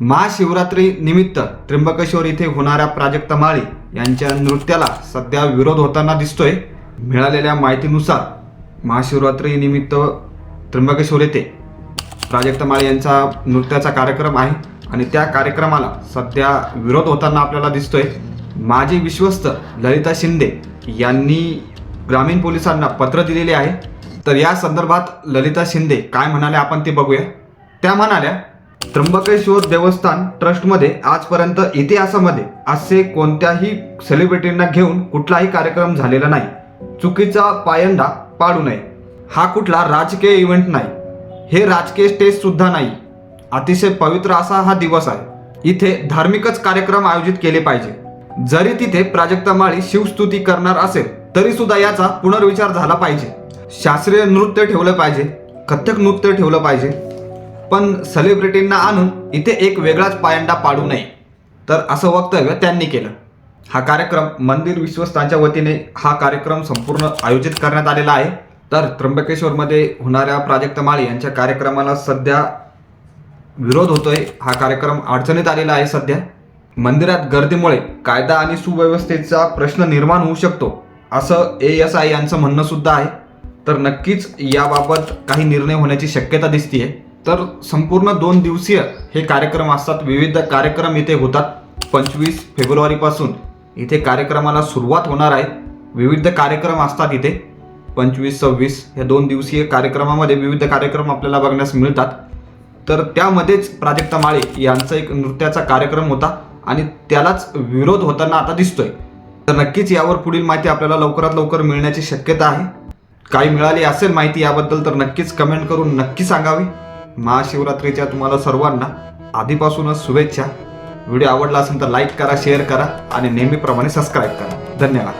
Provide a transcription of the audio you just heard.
महाशिवरात्री निमित्त त्र्यंबकेश्वर इथे होणाऱ्या प्राजक्ता माळी यांच्या नृत्याला सध्या विरोध होताना दिसतोय. मिळालेल्या माहितीनुसार महाशिवरात्री निमित्त त्र्यंबकेश्वर येथे प्राजक्ता माळी यांचा नृत्याचा कार्यक्रम आहे आणि त्या कार्यक्रमाला सध्या विरोध होताना आपल्याला दिसतोय. माजी विश्वस्त ललिता शिंदे यांनी ग्रामीण पोलिसांना पत्र दिलेले आहे. तर या संदर्भात ललिता शिंदे काय म्हणाले आपण ते बघूया. त्या म्हणाल्या त्र्यंबकेश्वर देवस्थान ट्रस्टमध्ये आजपर्यंत इतिहासामध्ये असे कोणत्याही सेलिब्रिटींना घेऊन कुठलाही कार्यक्रम झालेला नाही. चुकीचा पायंडा पाडू नये. हा कुठला राजकीय इव्हेंट नाही. हे राजकीय स्टेज सुद्धा नाही. अतिशय पवित्र असा हा दिवस आहे. इथे धार्मिकच कार्यक्रम आयोजित केले पाहिजे. जरी तिथे प्राजक्ता माळी शिवस्तुती करणार असेल तरी सुद्धा याचा पुनर्विचार झाला पाहिजे. शास्त्रीय नृत्य ठेवलं पाहिजे. कथ्थक नृत्य ठेवलं पाहिजे. पण सेलिब्रिटींना आणून इथे एक वेगळाच पायंडा पाडू नये. तर असं वक्तव्य त्यांनी केलं. हा कार्यक्रम मंदिर विश्वस्तांच्या वतीने हा कार्यक्रम संपूर्ण आयोजित करण्यात आलेला आहे. तर त्र्यंबकेश्वरमध्ये होणाऱ्या प्राजक्त माळी यांच्या कार्यक्रमाला सध्या विरोध होतोय. हा कार्यक्रम अडचणीत आलेला आहे सध्या. मंदिरात गर्दीमुळे कायदा आणि सुव्यवस्थेचा प्रश्न निर्माण होऊ शकतो असं ए एस आय यांचं म्हणणं सुद्धा आहे. तर नक्कीच याबाबत काही निर्णय होण्याची शक्यता दिसतीये. तर संपूर्ण दोन दिवसीय हे कार्यक्रम असतात. विविध कार्यक्रम इथे होतात. पंचवीस फेब्रुवारीपासून इथे कार्यक्रमाला सुरुवात होणार आहे. विविध कार्यक्रम असतात इथे. पंचवीस सव्वीस या दोन दिवसीय कार्यक्रमामध्ये विविध कार्यक्रम आपल्याला बघण्यास मिळतात. तर त्यामध्येच प्राजक्ता माळे यांचा एक नृत्याचा कार्यक्रम होता आणि त्यालाच विरोध होताना आता दिसतोय. तर नक्कीच यावर पुढील माहिती आपल्याला लवकरात लवकर मिळण्याची शक्यता आहे. काही मिळाली असेल माहिती याबद्दल तर नक्कीच कमेंट करून नक्की सांगावी. महाशिवरात्रीच्या तुम्हाला सर्वांना आधीपासूनच शुभेच्छा. व्हिडिओ आवडला असेल तर लाईक करा शेअर करा आणि नेहमीप्रमाणे सबस्क्राईब करा. धन्यवाद.